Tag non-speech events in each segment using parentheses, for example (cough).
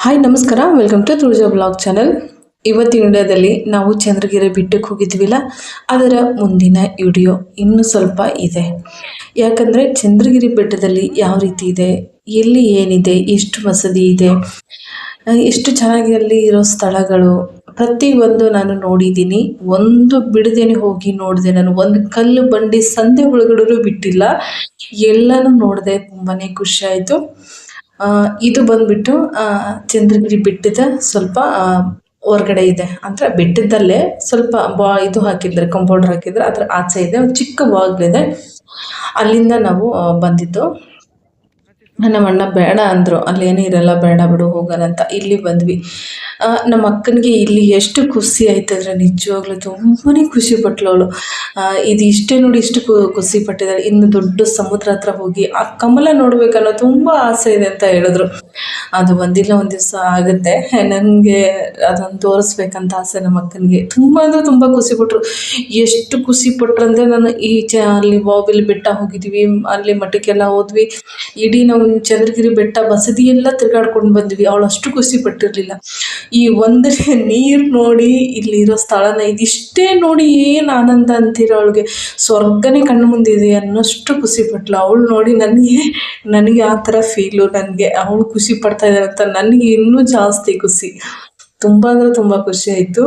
Hi ನಮಸ್ಕಾರ. Welcome to ತ್ರುಜಾ blog channel ಇವತ್ತಿನ ವಿಡಿಯೋದಲ್ಲಿ ನಾವು ಚಂದ್ರಗಿರಿ ಬೆಟ್ಟಕ್ಕೆ ಹೋಗಿದ್ವಿಲ್ಲ? ಅದರ ಮುಂದಿನ ವಿಡಿಯೋ ಇನ್ನೂ ಸ್ವಲ್ಪ ಇದೆ. ಯಾಕಂದರೆ ಚಂದ್ರಗಿರಿ ಬೆಟ್ಟದಲ್ಲಿ ಯಾವ ರೀತಿ ಇದೆ? ಎಲ್ಲಿ ಏನಿದೆ? ಎಷ್ಟು ಮಸದಿ ಇದೆ? ಎಷ್ಟು ಚೆನ್ನಾಗಿ ಅಲ್ಲಿ ಇರೋ ಸ್ಥಳಗಳು? ಪ್ರತಿಯೊಂದು ನಾನು ನೋಡಿದ್ದೀನಿ. ಒಂದು ಬಿಡದೇನೆ ಹೋಗಿ ನೋಡಿದೆ ನಾನು. ಒಂದು ಕಲ್ಲು ಬಂಡಿ ಸಂತೆ ಒಳಗಡೆ ಬಿಟ್ಟಿಲ್ಲ. ಎಲ್ಲನೂ ನೋಡಿದೆ ತುಂಬಾ ಖುಷಿ ಆಯಿತು. ಆ, ಇದು ಬಂದ್ಬಿಟ್ಟು ಚಂದ್ರಗಿರಿ ಬೆಟ್ಟದ ಸ್ವಲ್ಪ ಹೊರ್ಗಡೆ ಇದೆ. ಅಂದ್ರೆ ಬೆಟ್ಟದಲ್ಲೇ ಸ್ವಲ್ಪ ಬಾ, ಇದು ಹಾಕಿದ್ರೆ ಕಂಪೌಂಡರ್ ಹಾಕಿದ್ರೆ ಅದ್ರ ಆಚೆ ಇದೆ, ಒಂದು ಚಿಕ್ಕ ಇದೆ. ಅಲ್ಲಿಂದ ನಾವು ಬಂದಿದ್ದು. ನಮ್ಮ ಅಣ್ಣ, ಬೇಡ ಅಂದರು. ಏನೂ ಇರಲ್ಲ, ಬೇಡ ಬಿಡು, ಹೋಗೋಣ ಅಂತ. ಇಲ್ಲಿ ಬಂದ್ವಿ. ನಮ್ಮ ಅಕ್ಕನಿಗೆ ಇಲ್ಲಿ ಎಷ್ಟು ಖುಷಿ ಆಯ್ತಂದ್ರೆ ನಿಜವಾಗ್ಲೂ ತುಂಬಾ ಖುಷಿ ಪಟ್ಲು ಅವಳು. ಇದು ಇಷ್ಟೇ ನೋಡಿ ಇಷ್ಟು ಖುಷಿ ಪಟ್ಟಿದ್ದಾಳೆ. ಇನ್ನು ದೊಡ್ಡ ಸಮುದ್ರ ಹತ್ರ ಹೋಗಿ ಆ ಕಮಲ ನೋಡ್ಬೇಕನ್ನೋ ತುಂಬ ಆಸೆ ಇದೆ ಅಂತ ಹೇಳಿದ್ರು. ಅದು ಒಂದಿಲ್ಲ, ಒಂದು ದಿವಸ ಆಗುತ್ತೆ. ನನಗೆ ಅದನ್ನು ತೋರಿಸ್ಬೇಕಂತ ಆಸೆ ನಮ್ಮ ಅಕ್ಕನಿಗೆ. ತುಂಬ ಅಂದರೆ ತುಂಬ ಖುಷಿ ಪಟ್ಟರು ಎಷ್ಟು ಖುಷಿ ಪಟ್ರು ಅಂದರೆ ನಾನು ಈ ಚ, ಅಲ್ಲಿ ಬಾವಿಲಿ ಬೆಟ್ಟ ಹೋಗಿದ್ವಿ, ಅಲ್ಲಿ ಮಠಕ್ಕೆಲ್ಲ ಹೋದ್ವಿ. ಇಡೀ ನಾವು ಚಂದ್ರಗಿರಿ ಬೆಟ್ಟ ಬಸದಿ ಎಲ್ಲ ತಿರ್ಗಾಡ್ಕೊಂಡು ಬಂದ್ವಿ. ಅವಳು ಅಷ್ಟು ಖುಷಿ ಪಟ್ಟಿರಲಿಲ್ಲ. ಈ ಒಂದನೇ ನೀರು ನೋಡಿ ಇಲ್ಲಿರೋ ಸ್ಥಳನ ಇದಿಷ್ಟೇ ನೋಡಿ ಏನು ಆನಂದ ಅಂತೀರ ಅವಳಿಗೆ. ಸ್ವರ್ಗನೇ ಕಣ್ಣು ಮುಂದಿದೆ ಅನ್ನೋಷ್ಟು ಖುಷಿ ಪಟ್ಲು. ಅವಳು ನೋಡಿ ನನಗೆ ನನಗೆ ಆ ಥರ ಫೀಲು ನನಗೆ. ಅವಳು ಖುಷಿ ಪಡ್ತಾ ಇದ್ದಾಳೆ ಅಂತ ನನಗೆ ಇನ್ನೂ ಜಾಸ್ತಿ ಖುಷಿ. ತುಂಬ ಅಂದರೆ ತುಂಬ ಖುಷಿ ಆಯಿತು.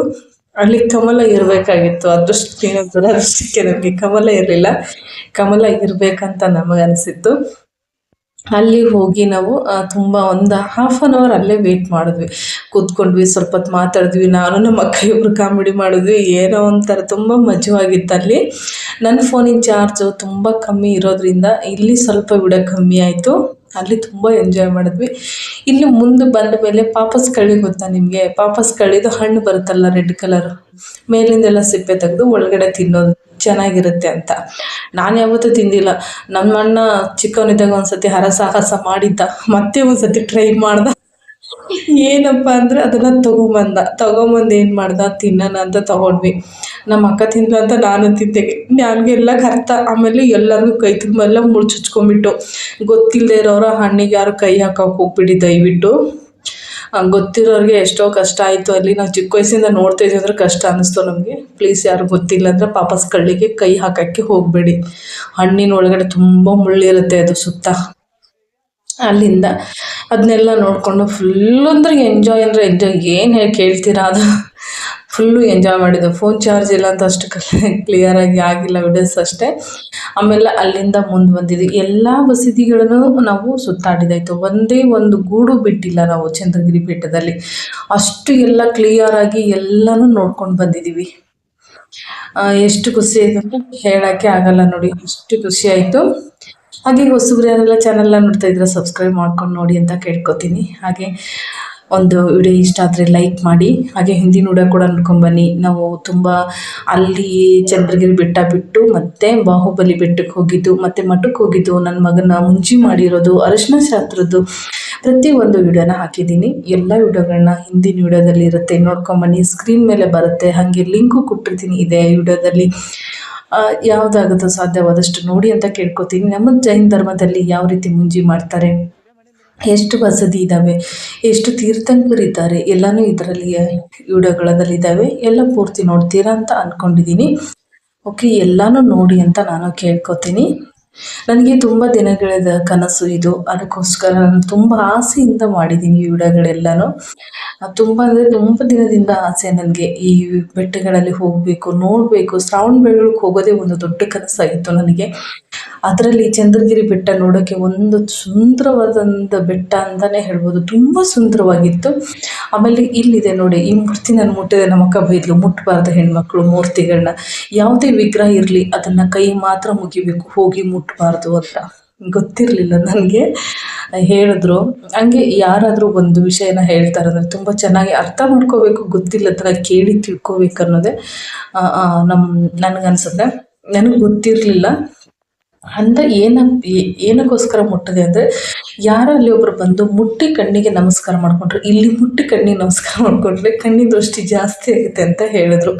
ಅಲ್ಲಿ ಕಮಲ ಇರಬೇಕಾಗಿತ್ತು. ಅದೃಷ್ಟ ಏನೋ ಅದೃಷ್ಟಕ್ಕೆ ನನಗೆ ಕಮಲ ಇರಲಿಲ್ಲ. ಕಮಲ ಇರಬೇಕಂತ ನಮಗನಿಸಿತ್ತು. ಅಲ್ಲಿ ಹೋಗಿ ನಾವು ತುಂಬ ಒಂದು ಹಾಫ್ ಆನ್ ಅವರ್ ಅಲ್ಲೇ ವೇಟ್ ಮಾಡಿದ್ವಿ. ಕೂತ್ಕೊಂಡ್ವಿ, ಸ್ವಲ್ಪ ಹೊತ್ತು ಮಾತಾಡಿದ್ವಿ. ನಾನು ನಮ್ಮ ಅಕ್ಕ ಇಬ್ಬರು ಕಾಮಿಡಿ ಮಾಡಿದ್ವಿ. ಏನೋ ಒಂಥರ ತುಂಬ ಮಜವಾಗಿತ್ತು ಅಲ್ಲಿ. ನನ್ನ ಫೋನಿನ ಚಾರ್ಜು ತುಂಬ ಕಮ್ಮಿ ಇರೋದ್ರಿಂದ ಇಲ್ಲಿ ಸ್ವಲ್ಪ ವಿಡಿಯೋ ಕಮ್ಮಿ ಆಯಿತು. ಅಲ್ಲಿ ತುಂಬ ಎಂಜಾಯ್ ಮಾಡಿದ್ವಿ. ಇಲ್ಲಿ ಮುಂದೆ ಬಂದ ಮೇಲೆ ಪಾಪಸ್ ಕಳಿ ಗೊತ್ತಾ ನಿಮಗೆ? ಪಾಪಸ್ ಕಳಿದು ಹಣ್ಣು ಬರುತ್ತಲ್ಲ ರೆಡ್ ಕಲರ್ ಮೇಲಿಂದೆಲ್ಲ ಸಿಪ್ಪೆ ತೆಗೆದು ಒಳಗಡೆ ತಿನ್ನೋದು. ಚೆನ್ನಾಗಿರುತ್ತೆ ಅಂತ. ನಾನು ಯಾವತ್ತೂ ತಿಂದಿಲ್ಲ. ನಮ್ಮ ಅಣ್ಣ ಚಿಕ್ಕವನಿದ್ದಾಗ ಒಂದ್ಸತಿ ಹರಸಾಹಸ ಮಾಡಿದ್ದ. ಮತ್ತೆ ಒಂದ್ಸತಿ ಟ್ರೈ ಮಾಡ್ದ. ಏನಪ್ಪ ಅಂದರೆ ಅದನ್ನು ತೊಗೊಂಬಂದ. ತೊಗೊಂಬಂದು ಏನು ಮಾಡ್ದ? ತಿನ್ನೋಣ ಅಂತ ತೊಗೊಂಡ್ವಿ. ನಮ್ಮ ಅಕ್ಕ ತಿಂದ್ಲು ಅಂತ ನಾನು ತಿಂದೆ. ನನಗೆಲ್ಲ ಅರ್ಥ. ಆಮೇಲೆ ಎಲ್ಲರಿಗೂ ಕೈ ತುಂಬೆಲ್ಲ ಮುಳ್ಚುಚ್ಕೊಂಬಿಟ್ಟು ಗೊತ್ತಿಲ್ಲದೆ ಇರೋರು ಹಣ್ಣಿಗೆ ಯಾರು ಕೈ ಹಾಕೋಕೆ ಹೋಗ್ಬಿಡಿ ದಯವಿಟ್ಟು. ಗೊತ್ತಿರೋರಿಗೆ ಎಷ್ಟೋ ಕಷ್ಟ ಆಯಿತು. ಅಲ್ಲಿ ನಾವು ಚಿಕ್ಕ ವಯಸ್ಸಿಂದ ನೋಡ್ತಾ ಇದ್ದೀವಿ ಅಂದರೆ ಕಷ್ಟ ಅನ್ನಿಸ್ತು ನಮಗೆ. ಪ್ಲೀಸ್ ಯಾರು ಗೊತ್ತಿಲ್ಲ ಅಂದರೆ ಪಾಪಸ್ ಕಳ್ಳಿಗೆ ಕೈ ಹಾಕೋಕ್ಕೆ ಹೋಗಬೇಡಿ. ಹಣ್ಣಿನ ಒಳಗಡೆ ತುಂಬ ಮುಳ್ಳಿರುತ್ತೆ ಅದು ಸುತ್ತ. ಅಲ್ಲಿಂದ ಅದನ್ನೆಲ್ಲ ನೋಡಿಕೊಂಡು ಫುಲ್ ಅಂದ್ರೆ ಎಂಜಾಯ್ ಅಂದರೆ ಎಂಜಾಯ್ ಏನು ಹೇಳಿ ಕೇಳ್ತೀರಾ ಅದು? ಫುಲ್ಲು ಎಂಜಾಯ್ ಮಾಡಿದ್ದೆ. ಫೋನ್ ಚಾರ್ಜ್ ಇಲ್ಲ ಅಂತ ಅಷ್ಟು ಕ್ಲಿಯರಾಗಿ (laughs) ಆಗಿಲ್ಲ ವಿಡಿಯೋಸ್ ಅಷ್ಟೇ. ಆಮೇಲೆ ಅಲ್ಲಿಂದ ಮುಂದೆ ಬಂದಿದ್ವಿ ಎಲ್ಲ ಬಸದಿಗಳನ್ನು ನಾವು ಸುತ್ತಾಡಿದಾಯಿತು. ಒಂದೇ ಒಂದು ಗೂಡು ಬಿಟ್ಟಿಲ್ಲ ನಾವು ಚಂದ್ರಗಿರಿ ಬೆಟ್ಟದಲ್ಲಿ ಅಷ್ಟು ಎಲ್ಲ ಕ್ಲಿಯರಾಗಿ ಎಲ್ಲನೂ ನೋಡ್ಕೊಂಡು ಬಂದಿದ್ದೀವಿ. ಎಷ್ಟು ಖುಷಿ ಆಯ್ತು ಹೇಳೋಕ್ಕೆ ಆಗಲ್ಲ ನೋಡಿ. ಅಷ್ಟು ಖುಷಿ ಆಯಿತು. ಹಾಗೆ ಹೊಸಬ್ರು ಯಾರೆಲ್ಲ ಚಾನೆಲ್ನ ನೋಡ್ತಾ ಇದ್ರೆ ಸಬ್ಸ್ಕ್ರೈಬ್ ಮಾಡ್ಕೊಂಡು ನೋಡಿ ಅಂತ ಕೇಳ್ಕೊತೀನಿ. ಹಾಗೆ ಒಂದು ವಿಡಿಯೋ ಇಷ್ಟ ಆದರೆ ಲೈಕ್ ಮಾಡಿ. ಹಾಗೆ ಹಿಂದಿನ ವಿಡಿಯೋ ಕೂಡ ನೋಡ್ಕೊಂಬನ್ನಿ ನಾವು ತುಂಬ ಅಲ್ಲಿ ಚಂದ್ರಗಿರಿ ಬೆಟ್ಟ ಬಿಟ್ಟು ಮತ್ತೆ ಬಾಹುಬಲಿ ಬೆಟ್ಟಕ್ಕೆ ಹೋಗಿದ್ದು, ಮತ್ತೆ ಮಠಕ್ಕೆ ಹೋಗಿದ್ದು ನನ್ನ ಮಗನ ಮುಂಜಿ ಮಾಡಿರೋದು ಅರಿಶಿನ ಶಾಸ್ತ್ರದ್ದು ಪ್ರತಿಯೊಂದು ವಿಡಿಯೋನ ಹಾಕಿದ್ದೀನಿ. ಎಲ್ಲ ವಿಡಿಯೋಗಳನ್ನ ಹಿಂದಿನ ವಿಡಿಯೋದಲ್ಲಿ ಇರುತ್ತೆ. ನೋಡ್ಕೊಂಬನ್ನಿ ಸ್ಕ್ರೀನ್ ಮೇಲೆ ಬರುತ್ತೆ. ಹಾಗೆ ಲಿಂಕು ಕೊಟ್ಟಿರ್ತೀನಿ ಇದೆ ವಿಡಿಯೋದಲ್ಲಿ. ಯಾವುದಾಗುತ್ತೋ ಸಾಧ್ಯವಾದಷ್ಟು ನೋಡಿ ಅಂತ ಕೇಳ್ಕೊತೀನಿ. ನಮ್ಮ ಜೈನ್ ಧರ್ಮದಲ್ಲಿ ಯಾವ ರೀತಿ ಮುಂಜಿ ಮಾಡ್ತಾರೆ? ಎಷ್ಟು ಬಸದಿ ಇದ್ದಾವೆ ಎಷ್ಟು ತೀರ್ಥಂಕರಿದ್ದಾರೆ ಎಲ್ಲನೂ ಇದರಲ್ಲಿ ವಿಡಿಯೋಗಳದಲ್ಲಿ ಇದಾವೆ ಎಲ್ಲ ಪೂರ್ತಿ ನೋಡ್ತೀರಾ ಅಂತ ಅಂದ್ಕೊಂಡಿದ್ದೀನಿ ಓಕೆ ಎಲ್ಲನೂ ನೋಡಿ ಅಂತ ನಾನು ಕೇಳ್ಕೊತೀನಿ. ನನಗೆ ತುಂಬ ದಿನಗಳದ ಕನಸು ಇದು. ಅದಕ್ಕೋಸ್ಕರ ನಾನು ತುಂಬ ಆಸೆಯಿಂದ ಮಾಡಿದ್ದೀನಿ ಈ ವಿಡಿಯೋಗಳೆಲ್ಲನೂ ತುಂಬ ಅಂದರೆ ತುಂಬ ದಿನದಿಂದ ಆಸೆ ನನಗೆ ಈ ಬೆಟ್ಟಗಳಲ್ಲಿ ಹೋಗಬೇಕು, ನೋಡಬೇಕು. ಶ್ರಾವಣ ಬೆಳಗ್ಗೆ ಹೋಗೋದೇ ಒಂದು ದೊಡ್ಡ ಕನಸಾಗಿತ್ತು ನನಗೆ. ಅದರಲ್ಲಿ ಚಂದ್ರಗಿರಿ ಬೆಟ್ಟ ನೋಡೋಕ್ಕೆ ಒಂದು ಸುಂದರವಾದಂಥ ಬೆಟ್ಟ ಅಂತಲೇ ಹೇಳ್ಬೋದು. ತುಂಬ ಸುಂದರವಾಗಿತ್ತು. ಆಮೇಲೆ ಇಲ್ಲಿದೆ ನೋಡಿ, ಈ ಮೂರ್ತಿ ನಾನು ಮುಟ್ಟಿದೆ, ನಮ್ಮ ಅಕ್ಕ ಬೈದ್ಲು ಮುಟ್ಟಬಾರ್ದು ಹೆಣ್ಮಕ್ಳು ಮೂರ್ತಿಗಳನ್ನ. ಯಾವುದೇ ವಿಗ್ರಹ ಇರಲಿ, ಅದನ್ನು ಕೈ ಮಾತ್ರ ಮುಗಿಬೇಕು. ಹೋಗಿ ಮುಟ್ಟಬಾರ್ದು ಅಂತ ಗೊತ್ತಿರಲಿಲ್ಲ ನನಗೆ. ಹೇಳಿದ್ರು. ಹಂಗೆ ಯಾರಾದರೂ ಒಂದು ವಿಷಯನ ಹೇಳ್ತಾರೆ ಅಂದರೆ ತುಂಬ ಚೆನ್ನಾಗಿ ಅರ್ಥ ಮಾಡ್ಕೋಬೇಕು, ಗೊತ್ತಿಲ್ಲ ಥರ ಕೇಳಿ ತಿಳ್ಕೊಬೇಕು ಅನ್ನೋದೇ ನಮ್ಮ ನನಗನ್ಸುತ್ತೆ. ನನಗೆ ಗೊತ್ತಿರಲಿಲ್ಲ. ಅಂತ ಏನ ಏನಕ್ಕೋಸ್ಕರ ಮುಟ್ಟದೆ ಅಂದರೆ ಯಾರೋ ಅಲ್ಲಿ ಒಬ್ರು ಬಂದು ಮುಟ್ಟಿ ಕಣ್ಣಿಗೆ ನಮಸ್ಕಾರ ಮಾಡ್ಕೊಂಡ್ರು, ಇಲ್ಲಿ ಮುಟ್ಟಿ ಕಣ್ಣಿಗೆ ನಮಸ್ಕಾರ ಮಾಡಿಕೊಂಡ್ರೆ ಕಣ್ಣಿನ ದೃಷ್ಟಿ ಜಾಸ್ತಿ ಆಗುತ್ತೆ ಅಂತ ಹೇಳಿದ್ರು.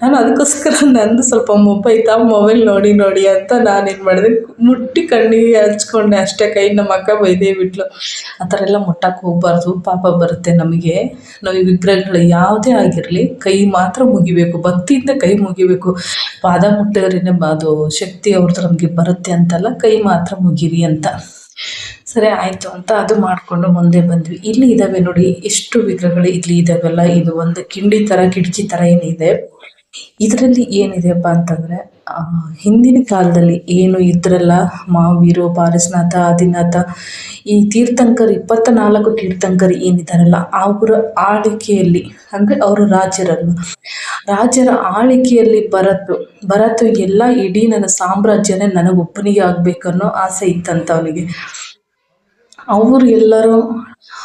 ನಾನು ಅದಕ್ಕೋಸ್ಕರ ನಂದು ಸ್ವಲ್ಪ ಮೊಬೈತಾ ಮೊಬೈಲ್ ನೋಡಿ ನೋಡಿ ಅಂತ ನಾನೇನು ಮಾಡಿದೆ, ಮುಟ್ಟಿ ಕಣ್ಣಿಗೆ ಹಚ್ಕೊಂಡೆ ಅಷ್ಟೇ, ಕೈ ನಮ್ಮ ಅಕ್ಕ ಬೈದೇ ಬಿಟ್ಲು. ಆ ಥರ ಎಲ್ಲ ಮುಟ್ಟಕ್ಕೆ ಹೋಗ್ಬಾರ್ದು, ಪಾಪ ಬರುತ್ತೆ ನಮಗೆ. ನಾವು ಈ ವಿಗ್ರಹಗಳು ಯಾವುದೇ ಆಗಿರಲಿ, ಕೈ ಮಾತ್ರ ಮುಗಿಬೇಕು ಭಕ್ತಿಯಿಂದ ಕೈ ಮುಗಿಬೇಕು. ಪಾದ ಮುಟ್ಟಿದ್ರೇ ಅದು ಶಕ್ತಿ ಅವ್ರದ್ದು ನಮಗೆ ಬರುತ್ತೆ. ಅಂತಲ್ಲ, ಕೈ ಮಾತ್ರ ಮುಗಿರಿ ಅಂತ. ಸರಿ, ಆಯಿತು ಅಂತ ಅದು ಮಾಡಿಕೊಂಡು ಮುಂದೆ ಬಂದ್ವಿ. ಇಲ್ಲಿ ಇದ್ದಾವೆ ನೋಡಿ, ಎಷ್ಟು ವಿಗ್ರಹಗಳು ಇಲ್ಲಿ ಇದ್ದಾವೆಲ್ಲ ಇದು ಒಂದು ಕಿಂಡಿ ಥರ ಕಿಟಕಿ ಥರ ಏನಿದೆ. ಇದರಲ್ಲಿ ಏನಿದೆಯಪ್ಪ ಅಂತಂದರೆ ಹಿಂದಿನ ಕಾಲದಲ್ಲಿ ಏನು ಇದ್ರಲ್ಲ, ಮಾವೀರು ಪಾರಸನಾಥ ಆದಿನಾಥ, ಈ ತೀರ್ಥಂಕರ್ ಇಪ್ಪತ್ತ ನಾಲ್ಕು ತೀರ್ಥಂಕರ್ ಏನಿದಾರಲ್ಲ, ಅವರ ಆಳ್ವಿಕೆಯಲ್ಲಿ, ಅಂದ್ರೆ ಅವರು ರಾಜರಲ್ವ, ರಾಜರ ಆಳ್ವಿಕೆಯಲ್ಲಿ ಭರತ ಭರತ ಎಲ್ಲ ಇಡೀ ನನ್ನ ಸಾಮ್ರಾಜ್ಯನೇ ನನಗೊಬ್ಬನಿಗೆ ಆಗಬೇಕನ್ನೋ ಆಸೆ ಇತ್ತಂತ ಅವನಿಗೆ. ಅವರು ಎಲ್ಲರೂ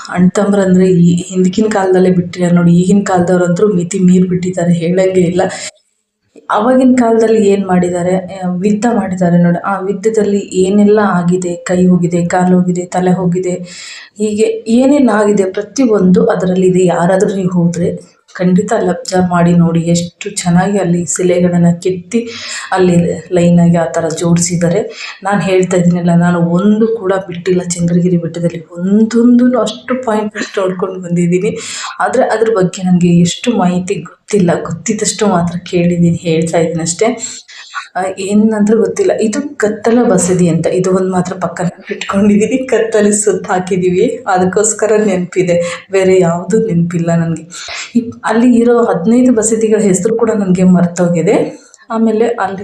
ಅಣ್ತಂಬ್ರ ಅಂದ್ರೆ ಈ ಹಿಂದಿನ ಕಾಲದಲ್ಲೇ ಬಿಟ್ಟಿಲ್ಲ ನೋಡಿ ಈಗಿನ ಕಾಲದವ್ರಂತೂ ಮಿತಿ ಮೀರಿ ಬಿಟ್ಟಿದ್ದಾರೆ, ಹೇಳಂಗೆ ಇಲ್ಲ. ಅವಾಗಿನ ಕಾಲದಲ್ಲಿ ಏನು ಮಾಡಿದ್ದಾರೆ ವಿದ್ಯ ಮಾಡಿದ್ದಾರೆ ನೋಡಿ. ಆ ಯುದ್ಧದಲ್ಲಿ ಏನೆಲ್ಲ ಆಗಿದೆ, ಕೈ ಹೋಗಿದೆ, ಕಾಲು ಹೋಗಿದೆ, ತಲೆ ಹೋಗಿದೆ, ಹೀಗೆ ಏನೇನು ಆಗಿದೆ ಪ್ರತಿಯೊಂದು ಅದರಲ್ಲಿದೆ ಯಾರಾದರೂ ನೀವು ಹೋದರೆ ಖಂಡಿತ ಲಬ್ಜ ಮಾಡಿ ನೋಡಿ ಎಷ್ಟು ಚೆನ್ನಾಗಿ ಅಲ್ಲಿ ಶಿಲೆಗಳನ್ನು ಕೆತ್ತಿ ಅಲ್ಲಿ ಲೈನಾಗಿ ಆ ಥರ ಜೋಡಿಸಿದ್ದಾರೆ. ನಾನು ಹೇಳ್ತಾ ಇದ್ದೀನಲ್ಲ, ನಾನು ಒಂದು ಕೂಡ ಬಿಟ್ಟಿಲ್ಲ ಚಂದ್ರಗಿರಿ ಬೆಟ್ಟದಲ್ಲಿ. ಒಂದೊಂದು ಅಷ್ಟು ಪಾಯಿಂಟ್ ನೋಡ್ಕೊಂಡು ಬಂದಿದ್ದೀನಿ. ಆದರೆ ಅದ್ರ ಬಗ್ಗೆ ನನಗೆ ಎಷ್ಟು ಮಾಹಿತಿ ಗೊತ್ತಿಲ್ಲ. ಗೊತ್ತಿದ್ದಷ್ಟು ಮಾತ್ರ ಕೇಳಿದ್ದೀನಿ, ಹೇಳ್ತಾ ಇದ್ದೀನಿ ಅಷ್ಟೇ. ಏನಂದ್ರೆ ಗೊತ್ತಿಲ್ಲ. ಇದು ಕತ್ತಲ ಬಸದಿ ಅಂತ. ಇದು ಒಂದು ಮಾತ್ರ ಪಕ್ಕನ ಇಟ್ಕೊಂಡಿದ್ದೀನಿ ಕತ್ತಲಿ ಸುತ್ತ ಹಾಕಿದ್ದೀವಿ ಅದಕ್ಕೋಸ್ಕರ ನೆನಪಿದೆ. ಬೇರೆ ಯಾವುದು ನೆನಪಿಲ್ಲ ನನಗೆ. ಅಲ್ಲಿ ಇರೋ ಹದಿನೈದು ಬಸದಿಗಳ ಹೆಸರು ಕೂಡ ನನಗೆ ಮರ್ತೋಗಿದೆ. ಆಮೇಲೆ ಅಲ್ಲಿ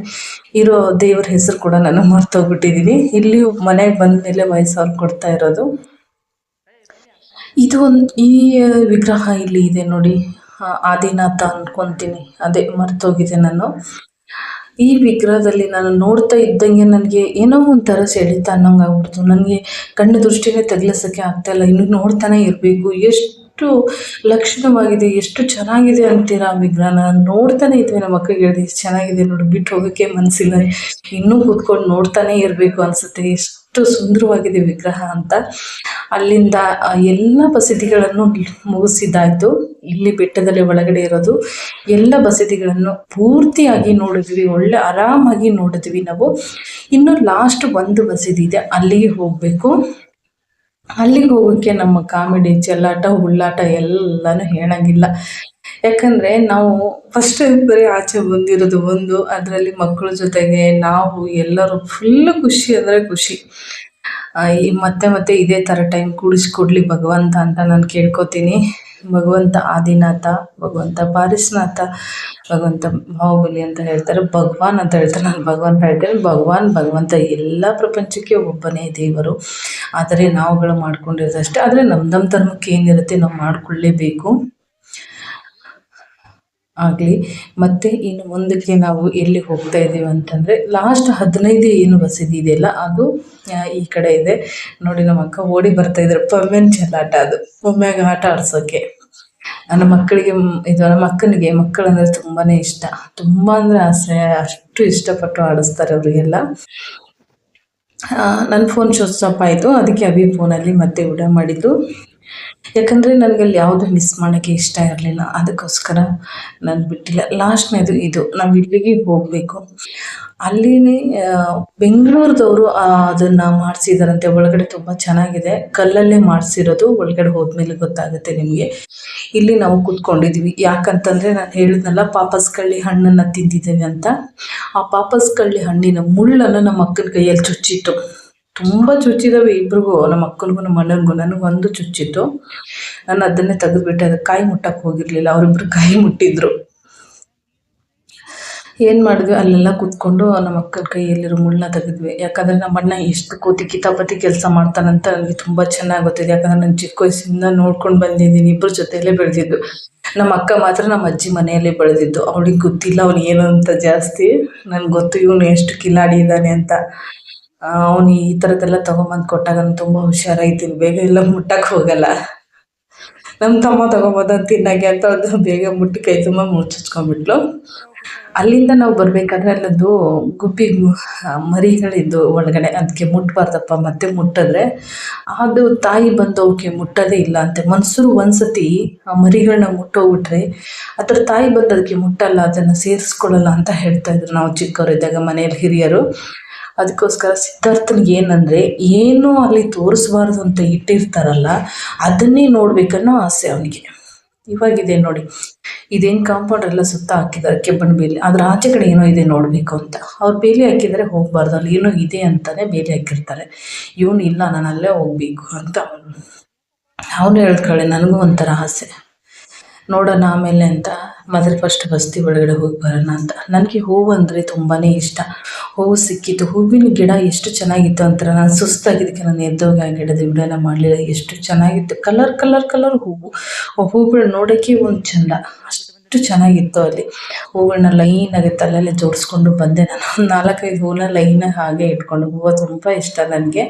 ಇರೋ ದೇವರ ಹೆಸರು ಕೂಡ ನಾನು ಮರ್ತೋಗ್ಬಿಟ್ಟಿದ್ದೀನಿ ಇಲ್ಲಿ ಮನೆಗೆ ಬಂದ ಮೇಲೆ ವಯಸ್ಸವ್ರು ಕೊಡ್ತಾ ಇರೋದು. ಇದು ಒಂದು, ಈ ವಿಗ್ರಹ ಇಲ್ಲಿ ಇದೆ ನೋಡಿ. ಆದಿನಾಥ ಅಂದ್ಕೊತೀನಿ ಅದೇ ಮರ್ತೋಗಿದೆ ನಾನು. ಈ ವಿಗ್ರಹದಲ್ಲಿ ನಾನು ನೋಡ್ತಾ ಇದ್ದಂಗೆ ನನಗೆ ಏನೋ ಒಂಥರ ಸೆಳೆತ ಅನ್ನೋಂಗೆ ಆಗ್ಬಿಡ್ತು ನನಗೆ ಕಣ್ಣು ದೃಷ್ಟಿನೇ ತಗ್ಲಿಸೋಕ್ಕೆ ಆಗ್ತಾ ಇಲ್ಲ. ಇನ್ನು ನೋಡ್ತಾನೆ ಇರಬೇಕು. ಎಷ್ಟು ಲಕ್ಷಣವಾಗಿದೆ, ಎಷ್ಟು ಚೆನ್ನಾಗಿದೆ ಅಂತೀರಾ ಆ ವಿಗ್ರಹ. ನಾನು ನೋಡ್ತಾನೆ ಇದ್ವಿ ನಮ್ಮ ಮಕ್ಕಳಿಗೆ ಹೇಳಿದೆ ಎಷ್ಟು ಚೆನ್ನಾಗಿದೆ ನೋಡಿ, ಬಿಟ್ಟು ಹೋಗೋಕ್ಕೆ ಮನಸ್ಸಿಲ್ಲ ಇನ್ನೂ ಕೂತ್ಕೊಂಡು ನೋಡ್ತಾನೆ ಇರಬೇಕು ಅನಿಸುತ್ತೆ. ಎಷ್ಟು ಸುಂದರವಾಗಿದೆ ವಿಗ್ರಹ ಅಂತ. ಅಲ್ಲಿಂದ ಎಲ್ಲ ಬಸದಿಗಳನ್ನು ಮುಗಿಸಿದ್ದಾಯ್ತು ಇಲ್ಲಿ ಬೆಟ್ಟದಲ್ಲಿ ಒಳಗಡೆ ಇರೋದು. ಎಲ್ಲ ಬಸದಿಗಳನ್ನು ಪೂರ್ತಿಯಾಗಿ ನೋಡಿದ್ವಿ. ಒಳ್ಳೆ ಆರಾಮಾಗಿ ನೋಡಿದ್ವಿ ನಾವು. ಇನ್ನು ಲಾಸ್ಟ್ ಒಂದು ಬಸದಿ ಇದೆ. ಅಲ್ಲಿಗೆ ಹೋಗಬೇಕು. ಅಲ್ಲಿಗೆ ಹೋಗೋಕ್ಕೆ ನಮ್ಮ ಕಾಮಿಡಿ, ಚೆಲ್ಲಾಟ ಉಳ್ಳಾಟ ಎಲ್ಲನೂ ಹೇಳಂಗಿಲ್ಲ. ಯಾಕಂದರೆ ನಾವು ಫಸ್ಟ್ ಬರೀ ಆಚೆ ಬಂದಿರೋದು ಒಂದು, ಅದರಲ್ಲಿ ಮಕ್ಕಳ ಜೊತೆಗೆ ನಾವು ಎಲ್ಲರೂ ಫುಲ್ಲು ಖುಷಿ ಅಂದರೆ ಖುಷಿ. ಈ ಮತ್ತೆ ಮತ್ತೆ ಇದೇ ಥರ ಟೈಮ್ ಕೂಡಿಸ್ಕೊಡ್ಲಿ ಭಗವಂತ ಅಂತ ನಾನು ಕೇಳ್ಕೊತೀನಿ. ಭಗವಂತ ಆದಿನಾಥ, ಭಗವಂತ ಪಾರಿಸ್ನಾಥ, ಭಗವಂತ ಬಾಹುಬಲಿ ಅಂತ ಹೇಳ್ತಾರೆ, ಭಗವಾನ್ ಅಂತ ಹೇಳ್ತಾರೆ. ನಾನು ಭಗವಂತ ಹೇಳ್ತೇನೆ, ಭಗವಾನ್, ಭಗವಂತ ಎಲ್ಲ ಪ್ರಪಂಚಕ್ಕೆ ಒಬ್ಬನೇ ದೇವರು. ಆದರೆ ನಾವುಗಳು ಮಾಡ್ಕೊಂಡಿರೋದಷ್ಟೇ. ಆದರೆ ನಮ್ಮ ನಮ್ಮ ಧರ್ಮಕ್ಕೆ ಏನಿರುತ್ತೆ ನಾವು ಮಾಡ್ಕೊಳ್ಳೇಬೇಕು ಆಗಲಿ. ಮತ್ತು ಇನ್ನು ಮುಂದಕ್ಕೆ ನಾವು ಎಲ್ಲಿ ಹೋಗ್ತಾ ಇದ್ದೀವಿ ಅಂತಂದರೆ ಲಾಸ್ಟ್ ಹದಿನೈದು ಏನು ಬಸದಿ ಇದೆಯಲ್ಲ ಅದು ಈ ಕಡೆ ಇದೆ. ನೋಡಿ ನಮ್ಮ ಅಕ್ಕ ಓಡಿ ಬರ್ತಾ ಇದ್ದಾರೆ. ಪೊಮ್ಮೆನ್ ಚೆಲ್ಲಾಟ ಅದು. ಒಮ್ಮೆಗೆ ಆಟ ಆಡ್ಸೋಕ್ಕೆ ನನ್ನ ಮಕ್ಕಳಿಗೆ ಇದು ನಮ್ಮ ಅಕ್ಕನಿಗೆ, ಮಕ್ಕಳಂದ್ರೆ ತುಂಬಾ ಇಷ್ಟ. ತುಂಬಾ ಅಂದ್ರೆ ಆಸೆ, ಅಷ್ಟು ಇಷ್ಟಪಟ್ಟು ಆಡಿಸ್ತಾರೆ ಅವರಿಗೆಲ್ಲ. ನನ್ನ ಫೋನ್ ಸ್ವಿಚ್ ಆಫ್ ಆಯಿತು. ಅದಕ್ಕೆ ಅಭಿ ಫೋನಲ್ಲಿ ಮತ್ತೆ ಊಟ ಮಾಡಿದ್ದು. ಯಾಕಂದರೆ ಅಲ್ಲಿ ಯಾವುದು ಮಿಸ್ ಮಾಡೋಕ್ಕೆ ಇಷ್ಟ ಇರಲಿಲ್ಲ. ಅದಕ್ಕೋಸ್ಕರ ನಾನು ಬಿಟ್ಟಿಲ್ಲ. ಲಾಸ್ಟ್ನೇದು ಇದು. ನಾವು ಇಲ್ಲಿಗೆ ಹೋಗಬೇಕು. ಅಲ್ಲಿನೇ ಬೆಂಗಳೂರದವರು ಅದನ್ನು ಮಾಡಿಸಿದಾರಂತೆ. ಒಳಗಡೆ ತುಂಬ ಚೆನ್ನಾಗಿದೆ. ಕಲ್ಲಲ್ಲೇ ಮಾಡಿಸಿರೋದು ಒಳಗಡೆ ಹೋದ್ಮೇಲೆ ಗೊತ್ತಾಗುತ್ತೆ ನಿಮಗೆ. ಇಲ್ಲಿ ನಾವು ಕೂತ್ಕೊಂಡಿದ್ದೀವಿ ಯಾಕಂತಂದರೆ ನಾನು ಹೇಳಿದ್ನಲ್ಲ ಪಾಪಸ್ ಕಳ್ಳಿ ಹಣ್ಣನ್ನು ತಿಂದಿದ್ದೇವೆ ಅಂತ. ಆ ಪಾಪಸ್ ಕಳ್ಳಿ ಹಣ್ಣಿನ ಮುಳ್ಳನ್ನು ನಮ್ಮ ಅಕ್ಕನ ಕೈಯಲ್ಲಿ ಚುಚ್ಚಿತ್ತು ತುಂಬ ಚುಚ್ಚಿದಾವೆ ಇಬ್ರಿಗೂ, ನಮ್ಮ ಅಕ್ಕನಿಗೂ, ನಮ್ಮ ಅಣ್ಣನಿಗೂ. ನನಗೆ ಒಂದು ಚುಚ್ಚಿತ್ತು. ನಾನು ಅದನ್ನೇ ತೆಗೆದುಬಿಟ್ಟೆ ಅದಕ್ಕೆ ಕಾಯಿ ಮುಟ್ಟಕ್ಕೆ ಹೋಗಿರಲಿಲ್ಲ. ಅವರಿಬ್ರು ಕಾಯಿ ಮುಟ್ಟಿದ್ರು. ಏನು ಮಾಡಿದ್ವಿ? ಅಲ್ಲೆಲ್ಲ ಕೂತ್ಕೊಂಡು ನಮ್ಮ ಅಕ್ಕನ ಕೈಯಲ್ಲಿರೋ ಮುಳ್ಳನ್ನ ತೆಗೆದ್ವಿ. ಯಾಕಂದರೆ ನಮ್ಮ ಅಣ್ಣ ಎಷ್ಟು ಕೂತಿ ಕಿತಾಪತಿ ಕೆಲಸ ಮಾಡ್ತಾನಂತ ನನಗೆ ತುಂಬ ಚೆನ್ನಾಗಿ ಗೊತ್ತಿದೆ. ಯಾಕಂದರೆ ನಾನು ಚಿಕ್ಕ ವಯಸ್ಸಿಂದ ನೋಡ್ಕೊಂಡು ಬಂದಿದ್ದೀನಿ ಇಬ್ಬರ ಜೊತೆಯಲ್ಲೇ ಬೆಳೆದಿದ್ದು. ನಮ್ಮ ಅಕ್ಕ ಮಾತ್ರ ನಮ್ಮ ಅಜ್ಜಿ ಮನೆಯಲ್ಲೇ ಬೆಳೆದಿದ್ದು. ಅವಳಿಗೆ ಗೊತ್ತಿಲ್ಲ ಅವನು ಏನು ಅಂತ ಜಾಸ್ತಿ. ನನಗೆ ಗೊತ್ತು, ಇವನು ಎಷ್ಟು ಕಿಲಾಡಿ ಇದ್ದಾನೆ ಅಂತ. ಅವನು ಈ ಥರದ್ದೆಲ್ಲ ತೊಗೊಂಬಂದು ಕೊಟ್ಟಾಗ ನಾನು ತುಂಬ ಹುಷಾರಾಯ್ತೀನಿ. ಬೇಗ ಎಲ್ಲ ಮುಟ್ಟಕ್ಕೆ ಹೋಗಲ್ಲ. ನಮ್ಮ ತಮ್ಮ ತಗೊಬೋದು ತಿನ್ನಾಗೆ ಅಂತ ಅದು ಬೇಗ ಮುಟ್ಟಿ ಕೈ ತುಂಬ ಮುಚ್ಚಿಸ್ಕೊಂಡ್ಬಿಟ್ಲು ಅಲ್ಲಿಂದ ನಾವು ಬರಬೇಕಾದ್ರೆ ಅಲ್ಲೊಂದು ಗುಬ್ಬಿ ಮರಿಗಳಿದ್ದು ಒಳಗಡೆ ಅದಕ್ಕೆ ಮುಟ್ಬಾರ್ದಪ್ಪ, ಮತ್ತೆ ಮುಟ್ಟಿದ್ರೆ. ಅದು ತಾಯಿ ಬಂದು ಅವಕ್ಕೆ ಮುಟ್ಟೋದೇ ಇಲ್ಲ ಅಂತೆ. ಮನ್ಸೂರು ಒಂದ್ಸತಿ ಆ ಮರಿಗಳನ್ನ ಮುಟ್ಟೋಗ್ಬಿಟ್ರೆ ಅದರ ತಾಯಿ ಬಂದು ಅದಕ್ಕೆ ಮುಟ್ಟಲ್ಲ, ಅದನ್ನು ಸೇರಿಸ್ಕೊಳ್ಳಲ್ಲ ಅಂತ ಹೇಳ್ತಾ ಇದ್ರು ನಾವು ಚಿಕ್ಕವರಿದ್ದಾಗ ಮನೆಯಲ್ಲಿ ಹಿರಿಯರು. ಅದಕ್ಕೋಸ್ಕರ ಸಿದ್ಧಾರ್ಥನಿಗೆ ಏನಂದರೆ, ಏನು ಅಲ್ಲಿ ತೋರಿಸ್ಬಾರ್ದು ಅಂತ ಇಟ್ಟಿರ್ತಾರಲ್ಲ, ಅದನ್ನೇ ನೋಡ್ಬೇಕನ್ನೋ ಆಸೆ ಅವನಿಗೆ. ಇವಾಗಿದೆ ನೋಡಿ, ಇದೇನು ಕಾಂಪೌಂಡ್ ಎಲ್ಲ ಸುತ್ತ ಹಾಕಿದ್ದಾರೆ ಕೆಬ್ಬಣ್ಣ ಬೇಲಿ, ಅದ್ರ ಆಚೆ ಕಡೆ ಏನೋ ಇದೆ ನೋಡಬೇಕು ಅಂತ. ಅವ್ರು ಬೇಲಿ ಹಾಕಿದರೆ ಹೋಗಬಾರ್ದು, ಅಲ್ಲಿ ಏನೋ ಇದೆ ಅಂತಾನೆ ಬೇಲಿ ಹಾಕಿರ್ತಾರೆ. ಇವನು ಇಲ್ಲ ನಾನು ಅಲ್ಲೇ ಹೋಗ್ಬೇಕು ಅಂತ. ಅವನು ಹೇಳ್ಕೊಳ್ಳಿ ನನಗೂ ಒಂಥರ ಆಸೆ. ನೋಡೋಣ ಆಮೇಲೆ ಅಂತ ಮೊದಲು ಫಸ್ಟ್ ಬಸ್ತಿ ಒಳಗಡೆ ಹೋಗಿ ಬರೋಣ ಅಂತ. ನನಗೆ ಹೂವು ಅಂದರೆ ತುಂಬಾ ಇಷ್ಟ. ಹೂವು ಸಿಕ್ಕಿತ್ತು. ಹೂವಿನ ಗಿಡ ಎಷ್ಟು ಚೆನ್ನಾಗಿತ್ತು ಅಂತ ನಾನು ಸುಸ್ತಾಗಿದ್ದಕ್ಕೆ ನಾನು ಎದ್ದೋಗಿ ಆ ಗಿಡದ ವಿಡಿಯೋನ ಮಾಡಲಿಲ್ಲ. ಎಷ್ಟು ಚೆನ್ನಾಗಿತ್ತು. ಕಲರ್ ಕಲರ್ ಕಲರ್ ಹೂವು. ಹೂಗಳು ನೋಡೋಕ್ಕೆ ಒಂದು ಚಂದ. ಅಷ್ಟು ಚೆನ್ನಾಗಿತ್ತು ಅಲ್ಲಿ. ಹೂಗಳನ್ನ ಲೈನಾಗಿ ತಲೆಯಲ್ಲಿ ಜೋಡಿಸ್ಕೊಂಡು ಬಂದೆ ನಾನು. ನಾಲ್ಕೈದು ಹೂವನ್ನ ಲೈನಾಗಿ ಹಾಗೆ ಇಟ್ಕೊಂಡು. ಹೂವು ತುಂಬ ಇಷ್ಟ ನನಗೆ.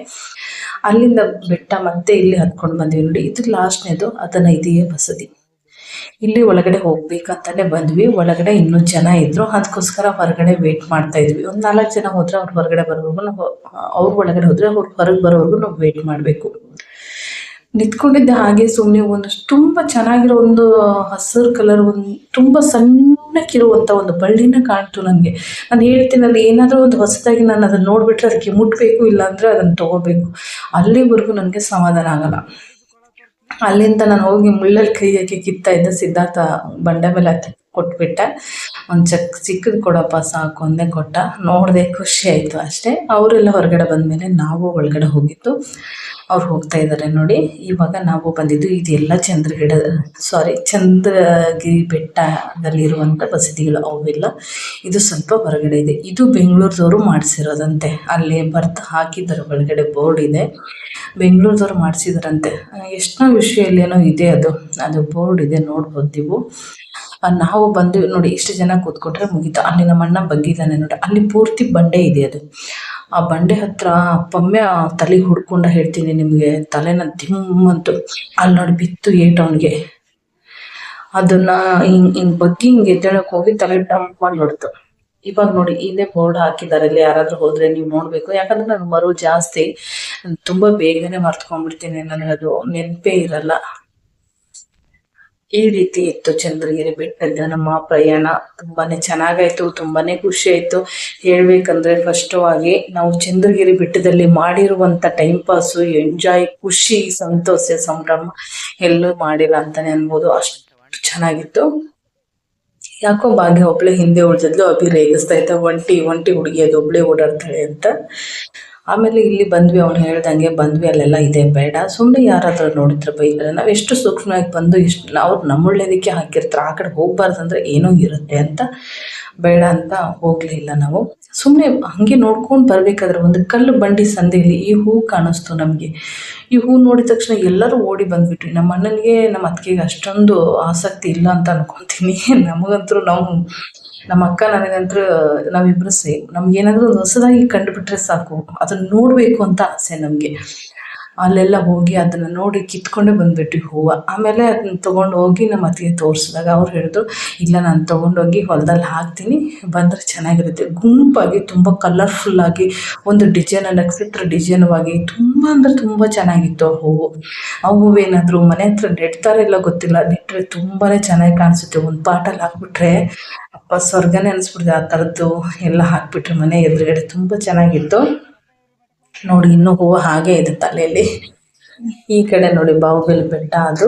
ಅಲ್ಲಿಂದ ಬೆಟ್ಟ ಮತ್ತೆ ಇಲ್ಲಿ ಹತ್ಕೊಂಡು ಬಂದ್ವಿ ನೋಡಿ. ಇದು ಲಾಸ್ಟ್ನೇದು ಅದನ್ನು ಇದೆಯೇ ಬಸದಿ. ಇಲ್ಲಿ ಒಳಗಡೆ ಹೋಗ್ಬೇಕಂತಾನೆ ಬಂದ್ವಿ. ಒಳಗಡೆ ಇನ್ನೂ ಜನ ಇದ್ರು. ಅದಕ್ಕೋಸ್ಕರ ಹೊರಗಡೆ ವೇಟ್ ಮಾಡ್ತಾ ಇದ್ವಿ. ಒಂದು ನಾಲ್ಕು ಜನ ಹೋದ್ರೆ ಅವ್ರು ಹೊರಗಡೆ ಬರೋವರೆಗೂ ನಾವು, ಅವ್ರು ಒಳಗಡೆ ಹೋದ್ರೆ ಅವ್ರು ಹೊರಗೆ ಬರೋವರೆಗೂ ನಾವು ವೇಟ್ ಮಾಡಬೇಕು. ನಿಂತ್ಕೊಂಡಿದ್ದೆ ಹಾಗೆ ಸುಮ್ಮನೆ ಒಂದು ತುಂಬ ಚೆನ್ನಾಗಿರೋ ಒಂದು ಹಸಿರು ಕಲರ್ ಒಂದು ತುಂಬ ಸಣ್ಣಕ್ಕಿರುವಂಥ ಒಂದು ಬಳ್ಳಿನ ಕಾಣ್ತು ನನಗೆ ನಾನು ಹೇಳ್ತೀನಲ್ಲ ಏನಾದರೂ ಒಂದು ಹೊಸದಾಗಿ ನಾನು ಅದನ್ನು ನೋಡಿಬಿಟ್ರೆ ಅದಕ್ಕೆ ಮುಟ್ಟಬೇಕು ಇಲ್ಲ ಅದನ್ನ ಅದನ್ನು ತೊಗೋಬೇಕು. ಅಲ್ಲಿವರೆಗೂ ನನಗೆ ಸಮಾಧಾನ ಆಗಲ್ಲ. ಅಲ್ಲಿಂದ ನಾನು ಹೋಗಿ ಮುಳ್ಳಲ್ಲಿ ಕೈ ಹಾಕಿ ಕಿತ್ತಾ ಇದ್ದೆ ಸಿದ್ಧಾರ್ಥ ಬಂಡೆ ಮೇಲೆ ಹತ್ತಿ ಕೊಟ್ಬಿಟ್ಟೆ. ಒಂದು ಚಕ್ ಚಿಕ್ಕದು ಕೊಡಪ್ಪ ಸಾಕು ಒಂದೇ ಕೊಟ್ಟ. ನೋಡಿದೆ ಖುಷಿ ಆಯಿತು ಅಷ್ಟೇ. ಅವರೆಲ್ಲ ಹೊರಗಡೆ ಬಂದಮೇಲೆ ನಾವು ಒಳಗಡೆ ಹೋಗಿತ್ತು ಅವ್ರು ಹೋಗ್ತಾ ಇದ್ದಾರೆ ನೋಡಿ. ಇವಾಗ ನಾವು ಬಂದಿದ್ದು ಇದೆಲ್ಲ ಚಂದ್ರಗಿಡ ಸಾರಿ ಚಂದ್ರಗಿರಿ ಬೆಟ್ಟದಲ್ಲಿರುವಂಥ ಬಸದಿಗಳು. ಅವೆಲ್ಲ ಇದು ಸ್ವಲ್ಪ ಹೊರಗಡೆ ಇದೆ. ಇದು ಬೆಂಗಳೂರದವರು ಮಾಡಿಸಿರೋದಂತೆ. ಅಲ್ಲಿ ಬರ್ತ್ ಹಾಕಿದ್ದಾರೆ, ಒಳಗಡೆ ಬೋರ್ಡ್ ಇದೆ. ಬೆಂಗಳೂರದವ್ರು ಮಾಡಿಸಿದಾರಂತೆ. ಎಷ್ಟೋ ವಿಷಯಲ್ಲೇನೋ ಇದೆ ಅದು. ಅದು ಬೋರ್ಡ್ ಇದೆ, ನೋಡ್ಬೋದು ನೀವು. ನಾವು ಬಂದು ನೋಡಿ ಇಷ್ಟು ಜನ ಕೂತ್ಕೊಂಡ್ರೆ ಮುಗೀತು. ಅಲ್ಲಿ ನಮ್ಮ ಅಣ್ಣ ಬಗ್ಗಿದ್ದಾನೆ ನೋಡಿ. ಅಲ್ಲಿ ಪೂರ್ತಿ ಬಂಡೆ ಇದೆ ಅದು. ಆ ಬಂಡೆ ಹತ್ರ ಪಮ್ಮೆ ತಲೆಗೆ ಹುಡ್ಕೊಂಡ ಹೇಳ್ತೀನಿ ನಿಮಗೆ. ತಲೆನ ದಿಮ್ಮಂತು ಅಲ್ಲಿ ನೋಡಿ ಬಿತ್ತು ಏಟು ಅವನಿಗೆ. ಅದನ್ನ ಹಿಂಗ್ ಹಿಂಗ್ ಬಗ್ಗಿ ಹಿಂಗೆ ಎದ್ದೇಳಕ್ ಹೋಗಿ ತಲೆ ಡಂಪ್ ಮಾಡಿ ನೋಡ್ತು. ಇವಾಗ ನೋಡಿ, ಇಲ್ಲೇ ಬೋರ್ಡ್ ಹಾಕಿದ್ದಾರೆ. ಇಲ್ಲಿ ಯಾರಾದ್ರೂ ಹೋದ್ರೆ ನೀವು ನೋಡ್ಬೇಕು. ಯಾಕಂದ್ರೆ ನಾನು ಮರು ಜಾಸ್ತಿ, ತುಂಬಾ ಬೇಗನೆ ಮರ್ತ್ಕೊಂಡ್ಬಿಡ್ತೀನಿ. ನನಗದು ನೆನಪೇ ಇರಲ್ಲ. ಈ ರೀತಿ ಇತ್ತು ಚಂದ್ರಗಿರಿ ಬೆಟ್ಟದ ನಮ್ಮ ಪ್ರಯಾಣ. ತುಂಬಾನೇ ಚೆನ್ನಾಗಾಯ್ತು, ತುಂಬಾನೇ ಖುಷಿ ಆಯ್ತು. ಹೇಳ್ಬೇಕಂದ್ರೆ ಆಗಿ ನಾವು ಚಂದ್ರಗಿರಿ ಬೆಟ್ಟದಲ್ಲಿ ಮಾಡಿರುವಂತ ಟೈಮ್ ಪಾಸ್ ಎಂಜಾಯ್ ಖುಷಿ, ಸಂತೋಷ, ಸಂಭ್ರಮ ಎಲ್ಲೂ ಮಾಡಿಲ್ಲ ಅಂತಾನೆ ಅನ್ಬೋದು. ಅಷ್ಟು ಚೆನ್ನಾಗಿತ್ತು. ಯಾಕೋ ಭಾಗ್ಯ ಒಬ್ಳೆ ಹಿಂದೆ ಉಳಿದಿದ್ಲು ಅಭಿ ರೇಗಿಸ್ತಾ ಇದ್ದ, ಒಂಟಿ ಒಂಟಿ ಹುಡುಗಿ ಅದು ಒಬ್ಳೆ ಓಡಾಡ್ತಾಳೆ ಅಂತ. ಆಮೇಲೆ ಇಲ್ಲಿ ಬಂದ್ವಿ, ಅವ್ನು ಹೇಳ್ದಂಗೆ ಬಂದ್ವಿ, ಅಲ್ಲೆಲ್ಲ ಇದೆ, ಬೇಡ. ಸುಮ್ಮನೆ ಯಾರಾದರೂ ನೋಡಿದ್ರೆ ಬೈತಾರೆ ನಾವು ಎಷ್ಟು ಸೂಕ್ಷ್ಮವಾಗಿ ಬಂದು ಇಷ್ಟು, ಅವ್ರು ನಮ್ಮೊಳ್ಳೇದಕ್ಕೆ ಹಾಕಿರ್ತಾರೆ, ಆ ಕಡೆ ಹೋಗ್ಬಾರ್ದಂದ್ರೆ ಏನೋ ಇರುತ್ತೆ ಅಂತ ಬೇಡ ಅಂತ ಹೋಗಲಿಲ್ಲ ನಾವು. ಸುಮ್ಮನೆ ಹಾಗೆ ನೋಡ್ಕೊಂಡು ಬರಬೇಕಾದ್ರೆ ಒಂದು ಕಲ್ಲು ಬಂಡಿ ಸಂದೆಯಲ್ಲಿ ಈ ಹೂ ಕಾಣಿಸ್ತು ನಮಗೆ. ಈ ಹೂ ನೋಡಿದ ತಕ್ಷಣ ಎಲ್ಲರೂ ಓಡಿ ಬಂದ್ಬಿಟ್ವಿ ನಮ್ಮ ಅಣ್ಣನಿಗೆ, ನಮ್ಮ ಅತ್ತಿಗೆಗೆ ಅಷ್ಟೊಂದು ಆಸಕ್ತಿ ಇಲ್ಲ ಅಂತ ಅನ್ಕೊತೀನಿ. ನಮಗಂತೂ ನಾವು ನಮ್ಮ ಅಕ್ಕ ನನಗಂತೂ ನಾವಿಬ್ಬರು ಸೇಮ್. ನಮ್ಗೇನಾದರೂ ಒಂದು ಹೊಸದಾಗಿ ಕಂಡುಬಿಟ್ರೆ ಸಾಕು. ಅದನ್ನು ನೋಡಬೇಕು ಅಂತ ಆಸೆ ನಮಗೆ. ಅಲ್ಲೆಲ್ಲ ಹೋಗಿ ಅದನ್ನು ನೋಡಿ ಕಿತ್ಕೊಂಡೇ ಬಂದ್ಬಿಟ್ಟು ಹೂವು. ಆಮೇಲೆ ಅದನ್ನ ತೊಗೊಂಡು ಹೋಗಿ ನಮ್ಮ ಅತ್ತಿಗೆ ತೋರಿಸಿದಾಗ ಅವ್ರು ಹೇಳಿದ್ರು, ಇಲ್ಲ, ನಾನು ತೊಗೊಂಡೋಗಿ ಹೊಲದಲ್ಲಿ ಹಾಕ್ತೀನಿ, ಬಂದರೆ ಚೆನ್ನಾಗಿರುತ್ತೆ. ಗುಂಪಾಗಿ ತುಂಬ ಕಲರ್ಫುಲ್ಲಾಗಿ ಒಂದು ಡಿಸೈನ್ ನಕ್ಷತ್ರ ಡಿಸೈನ್ವಾಗಿ ತುಂಬ ಅಂದರೆ ತುಂಬ ಚೆನ್ನಾಗಿತ್ತು ಆ ಹೂವು. ಆ ಹೂವೇನಾದರೂ ಮನೆ ಹತ್ರ ನೆಡ್ತಾರೆ ಇಲ್ಲ ಗೊತ್ತಿಲ್ಲ ನೆಟ್ಟರೆ ತುಂಬಾ ಚೆನ್ನಾಗಿ ಕಾಣಿಸುತ್ತೆ. ಒಂದು ಪಾಟಲ್ಲಿ ಹಾಕ್ಬಿಟ್ರೆ ಅಪ್ಪ ಸ್ವರ್ಗನೇ ಅನಿಸ್ಬಿಡ್ದೆ ಆ ಥರದ್ದು ಎಲ್ಲ ಹಾಕ್ಬಿಟ್ರೆ ಮನೆ ಎದುರುಗಡೆ, ತುಂಬ ಚೆನ್ನಾಗಿತ್ತು. ನೋಡಿ ಇನ್ನೂ ಹೂವು ಹಾಗೆ ಇದೆ ತಲೆಯಲ್ಲಿ. ಈ ಕಡೆ ನೋಡಿ ಬಾಹುಬಲಿ ಬೆಟ್ಟ ಅದು.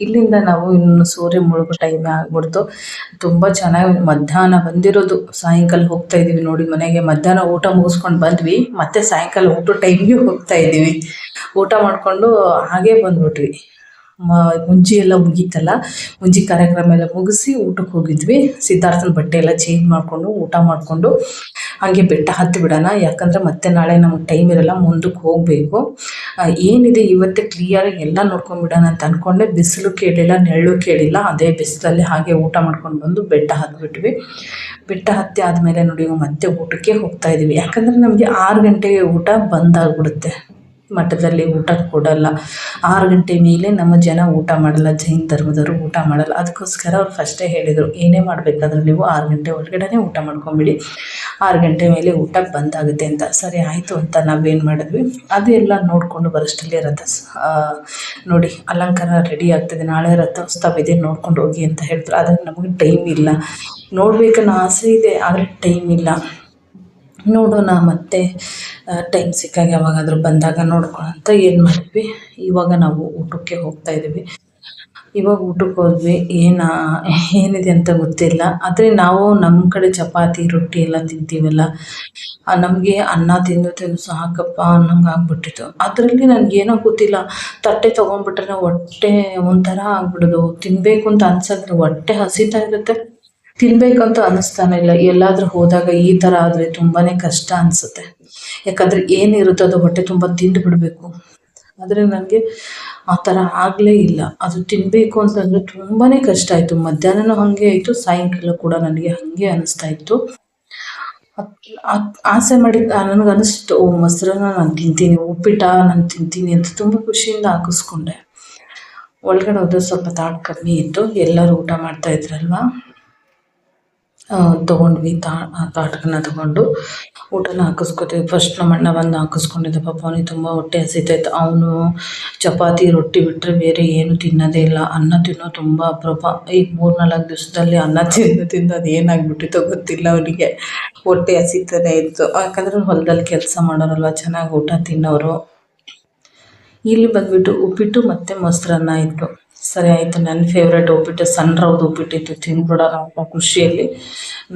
ಇಲ್ಲಿಂದ ನಾವು ಇನ್ನು ಸೂರ್ಯ ಮುಳುಗೋ ಟೈಮ್ ಆಗ್ಬಿಡ್ತು. ತುಂಬ ಚೆನ್ನಾಗಿ ಮಧ್ಯಾಹ್ನ ಬಂದಿರೋದು. ಸಾಯಂಕಾಲ ಹೋಗ್ತಾ ಇದ್ದೀವಿ ನೋಡಿ ಮನೆಗೆ. ಮಧ್ಯಾಹ್ನ ಊಟ ಮುಗಿಸ್ಕೊಂಡು ಬಂದ್ವಿ. ಮತ್ತೆ ಸಾಯಂಕಾಲ ಊಟ ಟೈಮ್ಗೆ ಹೋಗ್ತಾ ಇದ್ದೀವಿ ಊಟ ಮಾಡಿಕೊಂಡು ಹಾಗೆ ಬಂದ್ಬಿಟ್ವಿ. ಮುಂಜಿ ಎಲ್ಲ ಮುಗೀತಲ್ಲ? ಮುಂಜಿ ಕಾರ್ಯಕ್ರಮ ಎಲ್ಲ ಮುಗಿಸಿ ಊಟಕ್ಕೆ ಹೋಗಿದ್ವಿ. ಸಿದ್ಧಾರ್ಥನ ಬಟ್ಟೆ ಎಲ್ಲ ಚೇಂಜ್ ಮಾಡಿಕೊಂಡು ಊಟ ಮಾಡಿಕೊಂಡು ಹಾಗೆ ಬೆಟ್ಟ ಹತ್ತಿ ಬಿಡೋಣ. ಯಾಕಂದರೆ ಮತ್ತೆ ನಾಳೆ ನಮಗೆ ಟೈಮ್ ಇರಲ್ಲ, ಮುಂದಕ್ಕೆ ಹೋಗಬೇಕು. ಏನಿದೆ ಇವತ್ತೇ ಕ್ಲಿಯರಾಗಿ ಎಲ್ಲ ನೋಡ್ಕೊಂಡ್ಬಿಡೋಣ ಅಂತ ಅಂದ್ಕೊಂಡೆ ಬಿಸಿಲು ಕೇಳಿಲ್ಲ, ನೆರಳು ಕೇಳಿಲ್ಲ. ಅದೇ ಬಿಸಿಲಲ್ಲಿ ಹಾಗೆ ಊಟ ಮಾಡ್ಕೊಂಡು ಬಂದು ಬೆಟ್ಟ ಹತ್ತಿಬಿಟ್ವಿ ಬೆಟ್ಟ ಹತ್ತಿ ಆದಮೇಲೆ ನೋಡಿ, ಮತ್ತೆ ಊಟಕ್ಕೆ ಹೋಗ್ತಾ ಇದ್ದೀವಿ ಯಾಕಂದರೆ ನಮಗೆ ಆರು ಗಂಟೆಗೆ ಊಟ ಬಂದಾಗ್ಬಿಡುತ್ತೆ ಮಠದಲ್ಲಿ ಊಟ ಕೊಡಲ್ಲ. ಆರು ಗಂಟೆ ಮೇಲೆ ನಮ್ಮ ಜನ ಊಟ ಮಾಡಲ್ಲ, ಜೈನ್ ಧರ್ಮದವರು ಊಟ ಮಾಡಲ್ಲ. ಅದಕ್ಕೋಸ್ಕರ ಅವ್ರು ಫಸ್ಟೇ ಹೇಳಿದರು, ಏನೇ ಮಾಡಬೇಕಾದ್ರೂ ನೀವು ಆರು ಗಂಟೆ ಒಳಗಡೆ ಊಟ ಮಾಡ್ಕೊಂಬಿಡಿ. ಆರು ಗಂಟೆ ಮೇಲೆ ಊಟ ಬಂದಾಗುತ್ತೆ ಅಂತ. ಸರಿ, ಆಯಿತು ಅಂತ ನಾವೇನು ಮಾಡಿದ್ವಿ. ಅದು ಎಲ್ಲ ನೋಡಿಕೊಂಡು ಬರೋಷ್ಟರಲ್ಲಿ ರಥ ನೋಡಿ, ಅಲಂಕಾರ ರೆಡಿ ಆಗ್ತದೆ. ನಾಳೆ ರಥೋತ್ಸವ ಇದೆ, ನೋಡ್ಕೊಂಡು ಹೋಗಿ ಅಂತ ಹೇಳಿದ್ರು. ಆದರೆ ನಮಗೆ ಟೈಮ್ ಇಲ್ಲ. ನೋಡಬೇಕನ್ನೋ ಆಸೆ ಇದೆ, ಆದರೆ ಟೈಮ್ ಇಲ್ಲ. ನೋಡೋಣ ಮತ್ತೆ ಟೈಮ್ ಸಿಕ್ಕಾಗ ಯಾವಾಗಾದರೂ ಬಂದಾಗ ನೋಡ್ಕೊಳಂತ ಏನು ಮಾಡಿದ್ವಿ. ಇವಾಗ ನಾವು ಊಟಕ್ಕೆ ಹೋಗ್ತಾ ಇದ್ದೀವಿ. ಇವಾಗ ಊಟಕ್ಕೆ ಹೋದ್ವಿ. ಏನು, ಏನಿದೆ ಅಂತ ಗೊತ್ತಿಲ್ಲ. ಆದರೆ ನಾವು ನಮ್ಮ ಕಡೆ ಚಪಾತಿ, ರೊಟ್ಟಿ ಎಲ್ಲ ತಿಂತೀವಲ್ಲ. ನಮಗೆ ಅನ್ನ ತಿಂದು ತಿಂದು ಸಾಕಪ್ಪ ಅನ್ನಂಗೆ ಆಗ್ಬಿಟ್ಟಿತ್ತು. ಅದರಲ್ಲಿ ನನಗೇನೋ ಗೊತ್ತಿಲ್ಲ. ತಟ್ಟೆ ತೊಗೊಂಡ್ಬಿಟ್ರೆ ಹೊಟ್ಟೆ ಒಂಥರ ಆಗ್ಬಿಡೋದು. ತಿನ್ನಬೇಕು ಅಂತ ಅನ್ಸಿದ್ರೆ ಹೊಟ್ಟೆ ಹಸಿತಾ ಇರುತ್ತೆ. ತಿನ್ಬೇಕಂತ ಅನ್ನಿಸ್ತಾನೆ ಇಲ್ಲ. ಎಲ್ಲಾದರೂ ಹೋದಾಗ ಈ ಥರ ಆದರೆ ತುಂಬಾ ಕಷ್ಟ ಅನಿಸುತ್ತೆ. ಯಾಕಂದರೆ ಏನಿರುತ್ತೋ ಅದು ಹೊಟ್ಟೆ ತುಂಬ ತಿಂದು ಬಿಡಬೇಕು. ಆದರೆ ನನಗೆ ಆ ಥರ ಆಗಲೇ ಇಲ್ಲ. ಅದು ತಿನ್ನಬೇಕು ಅಂತಂದರೆ ತುಂಬಾ ಕಷ್ಟ ಆಯಿತು. ಮಧ್ಯಾಹ್ನನೂ ಹಾಗೆ ಆಯಿತು, ಸಾಯಂಕಾಲ ಕೂಡ ನನಗೆ ಹಾಗೆ ಅನಿಸ್ತಾ ಇತ್ತು. ಆಸೆ ಮಾಡಿ ನನಗೆ ಅನಿಸ್ತು, ಓ, ಮೊಸರನ್ನ ನಾನು ತಿಂತೀನಿ, ಉಪ್ಪಿಟ್ಟ ನಾನು ತಿಂತೀನಿ ಅಂತ ತುಂಬ ಖುಷಿಯಿಂದ ಹಾಕಿಸ್ಕೊಂಡೆ. ಒಳಗಡೆ ಹೋದ್ರೆ ಸ್ವಲ್ಪ ತಾಟ್ ಕಮ್ಮಿ ಇತ್ತು. ಎಲ್ಲರೂ ಊಟ ಮಾಡ್ತಾ ಇದ್ರಲ್ವ? ತೊಗೊಂಡ್ವಿ ತಾಟನ್ನ ತಗೊಂಡು. ಊಟನ ಹಾಕಿಸ್ಕೊತೀವಿ. ಫಸ್ಟ್ ನಮ್ಮ ಅಣ್ಣ ಬಂದು ಹಾಕಿಸ್ಕೊಂಡಿದ್ದ ಪಾಪ. ಅವನಿಗೆ ತುಂಬ ಹೊಟ್ಟೆ ಹಸಿತೈತೆ. ಅವನು ಚಪಾತಿ, ರೊಟ್ಟಿ ಬಿಟ್ಟರೆ ಬೇರೆ ಏನು ತಿನ್ನೋದೇ ಇಲ್ಲ. ಅನ್ನ ತಿನ್ನೋ ತುಂಬ ಅಪರೂಪ. ಈಗ ಮೂರು ನಾಲ್ಕು ದಿವಸದಲ್ಲಿ ಅನ್ನ ತಿಂದು ತಿಂದು ಅದು ಏನಾಗ್ಬಿಟ್ಟಿತ್ತೋ ಗೊತ್ತಿಲ್ಲ ಅವನಿಗೆ. ಹೊಟ್ಟೆ ಹಸಿತಾನೆ ಇತ್ತು. ಯಾಕಂದ್ರೆ ಹೊಲದಲ್ಲಿ ಕೆಲಸ ಮಾಡೋರಲ್ವ, ಚೆನ್ನಾಗಿ ಊಟ ತಿನ್ನೋರು. ಇಲ್ಲಿ ಬಂದುಬಿಟ್ಟು ಉಪ್ಪಿಟ್ಟು ಮತ್ತು ಮೊಸರನ್ನ ಇತ್ತು. ಸರಿ ಆಯಿತು ನನ್ನ ಫೇವ್ರೇಟ್ ಉಪ್ಪಿಟ್ಟು ಸಣ್ಣ ಉಪ್ಪಿಟ್ಟಿತ್ತು ತಿಂದ್ಬಿಡೋಣ ಅಪ್ಪ ಖುಷಿಯಲ್ಲಿ.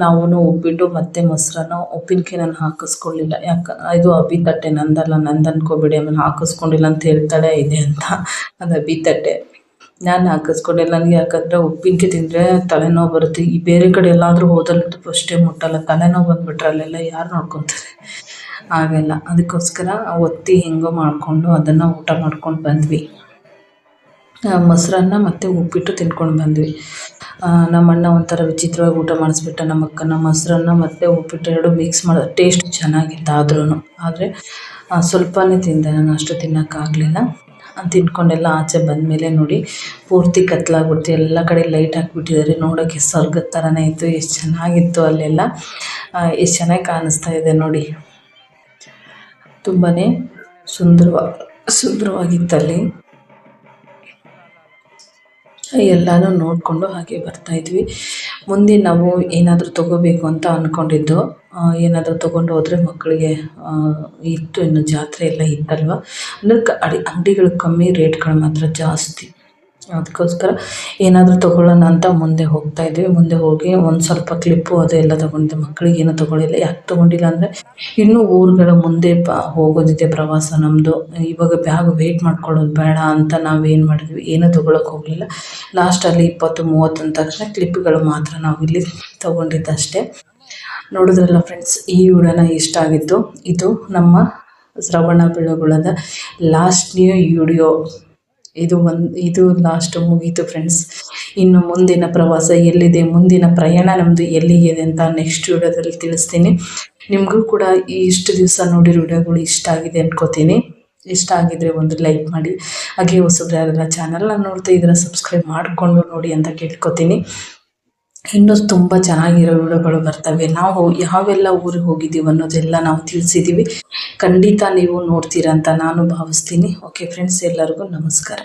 ನಾವು ಉಪ್ಪಿಟ್ಟು ಮತ್ತೆ ಮೊಸರನ್ನ ಉಪ್ಪಿನಕಾಯಿ ನಾನು ಹಾಕಿಸ್ಕೊಳ್ಳಿಲ್ಲ. ಯಾಕೆ, ಇದು ಅಬ್ಬಿ ತಟ್ಟೆ ನಂದಲ್ಲ, ನಂದು ಅನ್ಕೋಬೇಡಿ, ಆಮೇಲೆ ಹಾಕಿಸ್ಕೊಂಡಿಲ್ಲ ಅಂತ ಹೇಳ್ತಾಳೆ, ಇದೆ ಅಂತ. ಅದು ಅಬ್ಬಿ ತಟ್ಟೆ. ನಾನು ಹಾಕಿಸ್ಕೊಂಡಿಲ್ಲ ನನಗೆ ಯಾಕಂದರೆ ಉಪ್ಪಿನಕಾಯಿ ತಿಂದರೆ ತಲೆನೋವು ಬರುತ್ತೆ. ಈ ಬೇರೆ ಕಡೆ ಎಲ್ಲಾದರೂ ಹೋದಲ್ಲಿ ಫಸ್ಟೇ ಮುಟ್ಟಲ್ಲ, ತಲೆನೋವು ಬಂದುಬಿಟ್ರೆ ಅಲ್ಲೆಲ್ಲ ಯಾರು ನೋಡ್ಕೊತಾರೆ? ಆಗಲ್ಲ ಅದಕ್ಕೋಸ್ಕರ ಒತ್ತಿ ಹೆಂಗೋ ಮಾಡಿಕೊಂಡು ಅದನ್ನು ಊಟ ಮಾಡ್ಕೊಂಡು ಬಂದ್ವಿ. ಮೊಸರನ್ನ ಮತ್ತು ಉಪ್ಪಿಟ್ಟು ತಿನ್ಕೊಂಡು ಬಂದ್ವಿ. ನಮ್ಮ ಅಣ್ಣ ಒಂಥರ ವಿಚಿತ್ರವಾಗಿ ಊಟ ಮಾಡಿಸ್ಬಿಟ್ಟ ನಮ್ಮ ಅಕ್ಕನ ಮೊಸರನ್ನ ಮತ್ತು ಉಪ್ಪಿಟ್ಟು ಎರಡು ಮಿಕ್ಸ್ ಮಾಡಿ ಟೇಸ್ಟ್ ಚೆನ್ನಾಗಿತ್ತು ಆದ್ರೂ ಆದರೆ ಸ್ವಲ್ಪನೇ ತಿಂದೆ ನಾನು, ಅಷ್ಟು ತಿನ್ನೋಕ್ಕಾಗಲಿಲ್ಲ ತಿನ್ಕೊಂಡೆಲ್ಲ ಆಚೆ ಬಂದಮೇಲೆ ನೋಡಿ, ಪೂರ್ತಿ ಕತ್ಲಾಗ್ಬಿಡ್ತು. ಎಲ್ಲ ಕಡೆ ಲೈಟ್ ಹಾಕಿಬಿಟ್ಟಿದ್ದಾರೆ. ನೋಡೋಕ್ಕೆ ಸ್ವರ್ಗದ ಥರನೇ ಇತ್ತು. ಎಷ್ಟು ಚೆನ್ನಾಗಿತ್ತು ಅಲ್ಲೆಲ್ಲ. ಎಷ್ಟು ಚೆನ್ನಾಗಿ ಕಾಣಿಸ್ತಾ ಇದೆ ನೋಡಿ. ತುಂಬಾ ಸುಂದರವಾಗಿ ಸುಂದರವಾಗಿತ್ತಲ್ಲಿ. ಎಲ್ಲನೂ ನೋಡಿಕೊಂಡು ಹಾಗೆ ಬರ್ತಾ ಇದ್ವಿ. ಮುಂದೆ ನಾವು ಏನಾದರೂ ತಗೋಬೇಕು ಅಂತ ಅಂದ್ಕೊಂಡಿದ್ದು ಏನಾದರೂ ತೊಗೊಂಡು ಹೋದರೆ ಮಕ್ಕಳಿಗೆ ಇತ್ತು ಇನ್ನು ಜಾತ್ರೆ ಎಲ್ಲ ಇತ್ತಲ್ವ? ಅಂದರೆ ಅಡಿ, ಅಂಗಡಿಗಳು ಕಮ್ಮಿ ರೇಟ್ಗಳು ಮಾತ್ರ ಜಾಸ್ತಿ. ಅದಕ್ಕೋಸ್ಕರ ಏನಾದರೂ ತೊಗೊಳ್ಳೋಣ ಅಂತ ಮುಂದೆ ಹೋಗ್ತಾ ಇದ್ವಿ. ಮುಂದೆ ಹೋಗಿ ಒಂದು ಸ್ವಲ್ಪ ಕ್ಲಿಪ್ಪು ಅದೆಲ್ಲ ತೊಗೊಂಡಿದ್ದೆ. ಮಕ್ಕಳಿಗೆ ಏನೂ ತೊಗೊಳ್ಳಿಲ್ಲ. ಯಾಕೆ ತೊಗೊಂಡಿಲ್ಲ ಅಂದರೆ ಇನ್ನೂ ಊರುಗಳ ಮುಂದೆ ಪ ಹೋಗೋದಿದೆ ಪ್ರವಾಸ ನಮ್ಮದು ಇವಾಗ ಬ್ಯಾಗ್ ವೆಯ್ಟ್ ಮಾಡ್ಕೊಳ್ಳೋದು ಬೇಡ ಅಂತ ನಾವೇನು ಮಾಡಿದ್ವಿ. ಏನೂ ತೊಗೊಳಕ್ಕೆ ಹೋಗಲಿಲ್ಲ. ಲಾಸ್ಟಲ್ಲಿ ಇಪ್ಪತ್ತು, ಮೂವತ್ತು ಅಂದ ತಕ್ಷಣ ಕ್ಲಿಪ್ಗಳು ಮಾತ್ರ ನಾವು ಇಲ್ಲಿ ತೊಗೊಂಡಿದ್ದಷ್ಟೇ. ನೋಡಿದ್ರಲ್ಲ ಫ್ರೆಂಡ್ಸ್ ಈ ವಿಡಿಯೋನ ಇಷ್ಟ ಆಗಿತ್ತು. ಇದು ನಮ್ಮ ಶ್ರವಣ ಬೆಳಗುಳದ ಲಾಸ್ಟ್ ನ್ಯೂ ವಿಡಿಯೋ ಇದು ಒಂದು, ಇದು ಲಾಸ್ಟ್ ಮುಗೀತು ಫ್ರೆಂಡ್ಸ್ ಇನ್ನು ಮುಂದಿನ ಪ್ರವಾಸ ಎಲ್ಲಿದೆ, ಮುಂದಿನ ಪ್ರಯಾಣ ನಮ್ಮದು ಎಲ್ಲಿಗಿದೆ ಅಂತ ನೆಕ್ಸ್ಟ್ ವಿಡಿಯೋದಲ್ಲಿ ತಿಳಿಸ್ತೀನಿ. ನಿಮಗೂ ಕೂಡ ಈ ಇಷ್ಟು ದಿವಸ ನೋಡಿರೋ ವಿಡಿಯೋಗಳು ಇಷ್ಟ ಆಗಿದೆ ಅನ್ಕೋತೀನಿ. ಇಷ್ಟ ಆಗಿದ್ರೆ ಒಂದು ಲೈಕ್ ಮಾಡಿ. ಹಾಗೆ ಹೊಸಬ್ರು ಯಾರೆಲ್ಲ ಚಾನಲ್ನ ನೋಡ್ತಾ ಇದ್ರೆ ಸಬ್ಸ್ಕ್ರೈಬ್ ಮಾಡಿಕೊಂಡು ನೋಡಿ ಅಂತ ಕೇಳ್ಕೊತೀನಿ. ಇನ್ನೂ ತುಂಬ ಚೆನ್ನಾಗಿರೋ ವಿಡಿಯೋಗಳು ಬರ್ತವೆ. ನಾವು ಯಾವೆಲ್ಲ ಊರಿಗೆ ಹೋಗಿದ್ದೀವಿ ಅನ್ನೋದೆಲ್ಲ ನಾವು ತಿಳಿಸಿದ್ದೀವಿ. ಖಂಡಿತ ನೀವು ನೋಡ್ತೀರಾ ಅಂತ ನಾನು ಭಾವಿಸ್ತೀನಿ. ಓಕೆ ಫ್ರೆಂಡ್ಸ್ ಎಲ್ಲರಿಗೂ ನಮಸ್ಕಾರ.